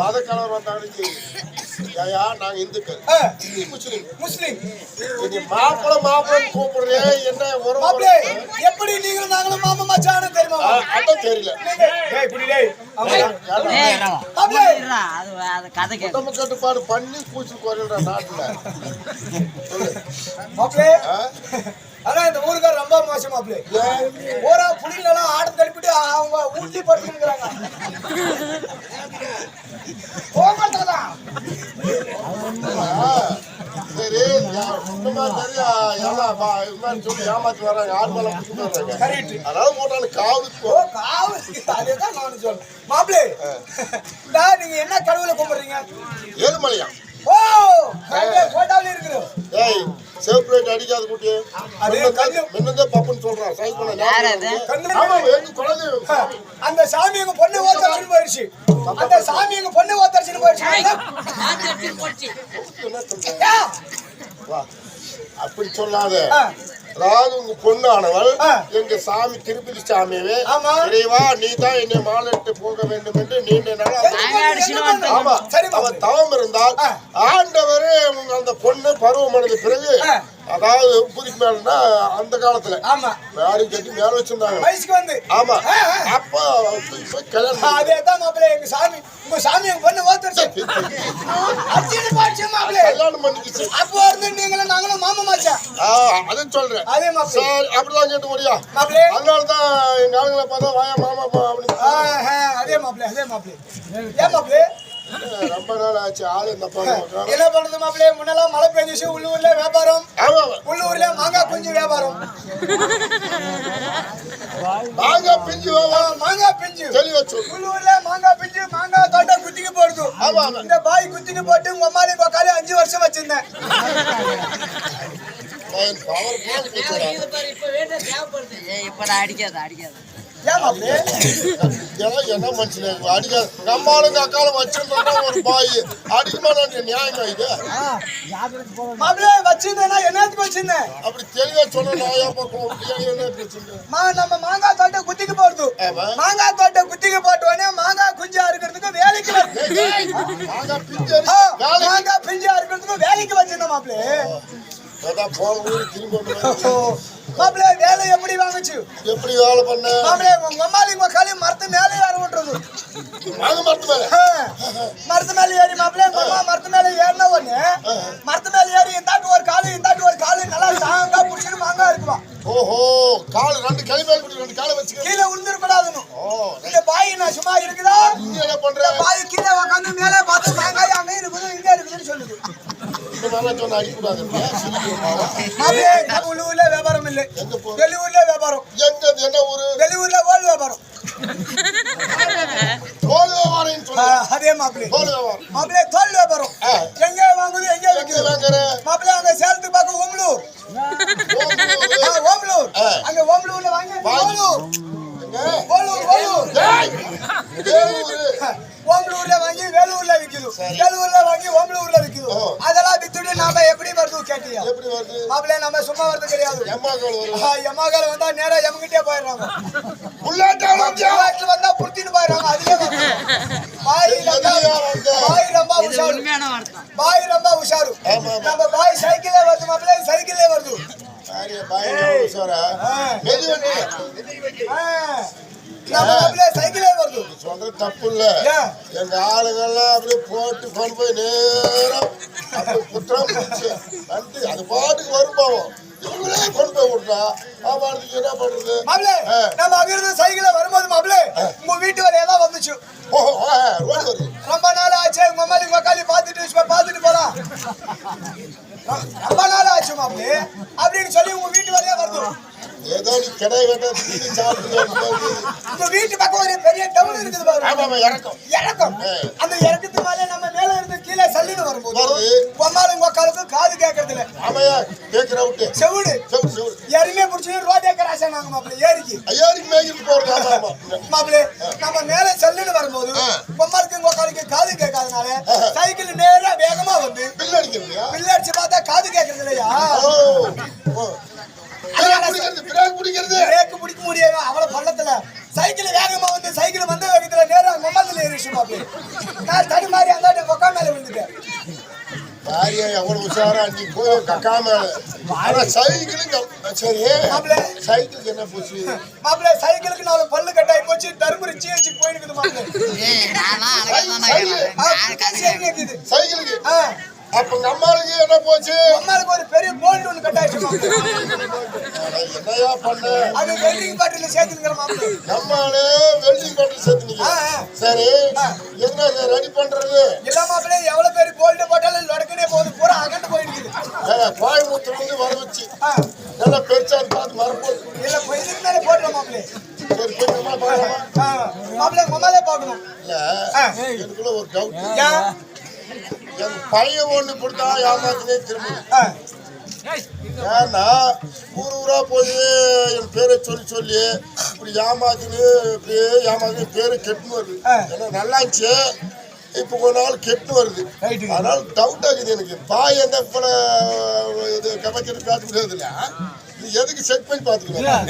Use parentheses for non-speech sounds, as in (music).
மத கலவர் வந்தாலும் சரி ஏயா நாங்க இந்துக்கள். முஸ்லீம். முஸ்லிம். நீ மாப்பிள மாப்பிளன்னு கூப்பிடுறேன் என்ன மாப்பிளே எப்படி நீங்களும் நாங்களும் மாமா மச்சான்னு தெரியுமா? அதான் தெரியல. கட்டுப்பாடு பண்ணி கூச்சி குறையிற நாட்டுல? (laughs) ஆனா இந்த ஊருக்கார ரொம்ப மோசம் மாப்பிளே. ஓரா ஆடு தடுப்பிட்டு அவங்க ஊட்டி படுத்துக்கிறாங்க (laughs) போக சரி யா- சுத்தமா சரியா எல்லாம் பா- இது மாதிரி சொல்லி ஏமாத்தி வர்றாங்க. ஆடு மேல வர்றாங்க. கரெக்ட். அதனால போட்டாலும் காவலுக்கு ஓ போ. காவு அதேதான் நான் சொல்றேன். மாப்பிளே இந்தா நீங்க என்ன கடவுளை கும்பிடுறீங்க? ஏழுமலையா? ஓ அங்கே போட்டாலே இருக்குது ஏய் சேஃப் ரைட் அடிக்காத குட்டி. அது கல்லு. முன்னதே பப்புன்னு சொல்றான். சைஸ் பண்ண யார் ஞாபகம் அது? இருக்கு? கண்ணு ஆமா எங்க குழந்தை அந்த சாமி எங்க பொண்ணு ஓத்தரிச்சுன்னு போயிடுச்சு அந்த சாமி எங்க பொண்ணு ஓத்தரிச்சுன்னு போயிடுச்சு என்ன சொல்ற? ஏன்? வா. அப்படி சொல்லாத. அதாவது உங்க பொண்ணானவள். எங்க சாமி திருப்பதி சாமியவே. இறைவா நீ தான் என்னை மாலையிட்டு போக வேண்டும் என்று நீண்ட நாள். ஆமா சரி அவ மாப்பிளே. தவம் இருந்தால். ஆண்டவரே அந்த பொண்ணு பருவமடைந்த பிறகு. அதாவது புதுக்கு மேலனா அந்த காலத்துல மேரி கட்டி மேல வச்சிருந்தாங்க வயசுக்கு வந்து ஆமா. அப்ப கல்யாணம் பண்ணி- அதேதான் மாப்பிளே எங்க சாமி உங்க சாமி எங்க பொண்ணு ஓத்தரிச்சு கல்யாணம் பண்ணிக்கிச்சு அதான் சொல்றேன். சரி அப்படிதான் கேட்டு முடியா மாப்பிளே அதனால தான் எங்க ஆளுங்களை பார்த்தா வாயா மாமா அப்படின்னு அதே மாப்பிளே அதே மாப்பிளே ஏன் மாப்பிளே ரொம்ப நாள் ஆச்சு ஆளு இந்த என்ன பண்றது மாப்பிளே முன்னெல்லாம் மழை பெஞ்சிச்சு உள்ளூர்ல வியாபாரம். ஆமா உள்ளூர்ல மாங்காய் குஞ்சு வியாபாரம். நாங்க பிஞ்சு மாங்காய் பிஞ்சு. உள்ளூர்ல மாங்காய் பிஞ்சு மாங்காய் தோட்ட குத்திக்கு போடுது. இந்த பாய் குத்திக்கு போட்டு உங்க அம்மாலி கொக்காலி அஞ்சு வருஷம் வச்சிருந்தேன். என்ன மனுஷனே அடிக்காத எங்க அக்காலும் வச்சிருந்தா ஒரு பாய் அடிக்க மாட்டான் நியாயமா இது மாப்பிளே வச்சிருந்தேன்னா என்னத்துக்கு வச்சிருந்தேன் அப்படி தெளிவா சொன்ன நாயா பக்கம் என்ன பிரச்சனை மா நம்ம மாங்காய் குத்திக்கு போடுது. மாங்காய் தோட்ட குத்திக்கு போட்ட உடனே மாங்காய் குஞ்சா இருக்கிறதுக்கு வேலைக்கு மாங்காய் பிஞ்சா இருக்கிறதுக்கு வேலைக்கு வச்சிருந்தேன் மாப்பிளே அதான் போன ஊரு திரும்பி வந்து ஓ, மாப்பிளே வேலை எப்படி வாங்குச்சு? எப்படி வேலை பண்ண? மாப்பிளே உங்க அம்மாலி உங்க மரத்து மேலே ஏற விட்டுறது நாங்க மரத்து மேல. ஆ, மரத்து மேல ஏறி மாப்பிளே உங்க அம்மா மரத்து மேல ஏறின உடனே மரத்து மேல ஏறி இந்தாட்டு ஒரு காலு இந்தாட்டு ஒரு காலு நல்லா சாங்கா புடிச்சிட்டு மாங்கா இருக்குமா? ஓஹோ கால் ரெண்டு கை மேல ரெண்டு காலை வச்சுக்க. சொன்னா அடிக்கூடாது உள்ளூர்ல வியாபாரம் இல்லை. வெளியூர்ல வியாபாரம். எங்க என்ன ஊரு? வெளியூர்ல ஓல் வியாபாரம். தோல் வியாபாரம் அதே மாப்பிளே தோல் வியாபாரம். மாப்பிளே தோல் வியாபாரம். எங்க வாங்குது எங்க அங்க சேலத்துக்கு ஓமலூர். ஓமலூரு. அங்க ஓமலூர்ல வாங்கி. ஓமலூர்? ஓமலூர் ஓமலூர். டேய், வேலூரு. ஓமலூர்ல வாங்கி வேலூர்ல விக்குது. வேலூர்ல வாங்கி ஓமலூர்ல விக்குது. ஓ. அதெல்லாம் நாம எப்படி வருது கேட்டியா? எப்படி வருது? மாப்பிளே நம்ம சும்மா வருது கிடையாது. எம்மாக்கள் வருது ஆ, எம்மாக்கார வந்தா நேரா எம்கிட்டே போயிடுறாங்க. புல்லாட்டாளம் வீட்டுல வந்தா புடிச்சிட்டு போயிடுறாங்க. அதுலயே. பாய் பாய் ரொம்ப இது உஷாரு. பாய் ரொம்ப உஷாரு. நம்ம பாய் சைக்கிளே வருது மாப்பிளே சைக்கிளே வருது. பாய் சாரா ஆ. மெதி வண்டி ஆ. நம்ம மாப்பிளே சைக்கிளே வருது சொல்றது தப்பு இல்ல? எங்க ஆளுங்கெல்லாம் அப்படியே போட்டு கொண்டு போய் நேரம் குற்றம் வந்து அது பாட்டுக்கு வரும் பாவம். இவங்களே கொண்டு போய் விட்டா ஆமாடுக்கு என்ன பண்றது? மாப்பிளே. நம்ம அங்கிருந்து சைக்கிளே வரும்போது மாப்பிளே உங்க வீட்டு வரையா தான் வந்துச்சு. ரொம்ப நாள் ஆச்சு உங்க அம்மாளி உங்க காலி பார்த்துட்டு சும்மா பார்த்துட்டு போலாம். ரொம்ப நாள் ஆச்சு மாப்பிளே அப்படின்னு சொல்லி உங்க வீட்டு வரையா வருது ஏதோ நீ கிடை கட்ட தீனி சாப்பிட்டு உங்க வீட்டு பக்கம் ஒரு பெரிய டவுன் இருக்குது பாரு ஆமா ஆமா இறக்கம். இறக்கம். அந்த இறக்கத்து மேலே நம்ம மேல இருந்து கீழே சல்லின்னு வரும்போது. பொம்மாலும் உங்க காலுக்கு காது கேட்கறது இல்ல. ஆமையா கேட்கிற விட்டு. செவுடு. செவுடு செவுடு. எருமே பிடிச்சி ரோடே கிராஷா நாங்க மாப்பிள்ள. ஏரிக்கு ஐயாருக்கு மேய்ச்சிட்டு போறது. ஆமா ஆமா. மாப்பிள்ளை நம்ம மேல செல்லுன்னு வரும்போது ஆ. பொம்மாருக்கு உங்க காலுக்கு காது கேட்காதனால சைக்கிள் நேரா வேகமா வந்து பில் அடிக்கிறீங்களா பிள்ளடிச்சு பார்த்தா காது கேட்கறது இல்லையா ஓ ஓ பிரேக் பிடிக்கிறது. பிரேக் பிடிக்க முடியாது அவ்வளவு பள்ளத்துல. சைக்கிள் வேகமா வந்து சைக்கிள் வந்த வேகத்துல நேரா கும்பத்துல ஏறிச்சு மாப்பிள்ளை. நான் தனி மாதிரி அந்த கொக்கா மேல விழுந்துட்டேன். பாரியா எவ்வளவு உஷாரா நீ போய் கக்கா மேல. ஆனா சைக்கிளுங்க சரி. சைக்கிளுக்கு என்ன போச்சு? மாப்பிள்ளை சைக்கிளுக்கு நாலு பல்லு கட்டாயி போச்சு தர்மபுரி ஜிஹெச் போயிடுக்குது மாப்பிள்ளை. சைக்கிளுக்கு. அப்ப நம்மளுக்கு என்ன போச்சு? அம்மாளுக்கு ஒரு பெரிய போல்ட் மாப்பிள்ளை அட, என்னையா பண்ண? அது வெல்டிங் பாட்டில சேர்த்துங்கிற மாப்பிள்ளை நம்மளே வெல்டிங் பண்றது சேர்த்துனீங்க. சரி. என்ன ரெடி பண்றது? இல்ல மாப்பிள்ளை எவ்வளவு பெரிய போல்ட் போட்டாலும் லொடக்கனே போகுது. பூரா அகண்டு போயிடுக்குது ஏ, கோயம்புத்தூர்ல இருந்து வர வச்சு. நல்லா பெருசா பார்த்து வரப்போகுது இல்ல இதுக்கு மேல போடுற மாப்பிள்ளை சரி போய் நம்ம பார்க்கலாமா ஆ, மாப்பிள்ளை மம்மாலே பார்க்கணும் இல்ல ஆ. எனக்குள்ள ஒரு டவுட் ஏன் என் பையன் ஒண்ணு கொடுத்தா ஏமாத்தினே திரும்ப ஏன்னா ஊர் ஊரா போய் என் பேரை சொல்லி சொல்லி இப்படி ஏமாத்தினு இப்படியே ஏமாத்தி பேரு கெட்டுன்னு வருது. ஏன்னா நல்லா இருந்துச்சு இப்போ கொஞ்ச நாள் கெட்டு வருது. அதனால டவுட் ஆகுது எனக்கு பாய் எந்த போல இது கபச்சிட்டு பேச முடியாது இல்ல இது எதுக்கு செக் பண்ணி பார்த்துக்கலாம்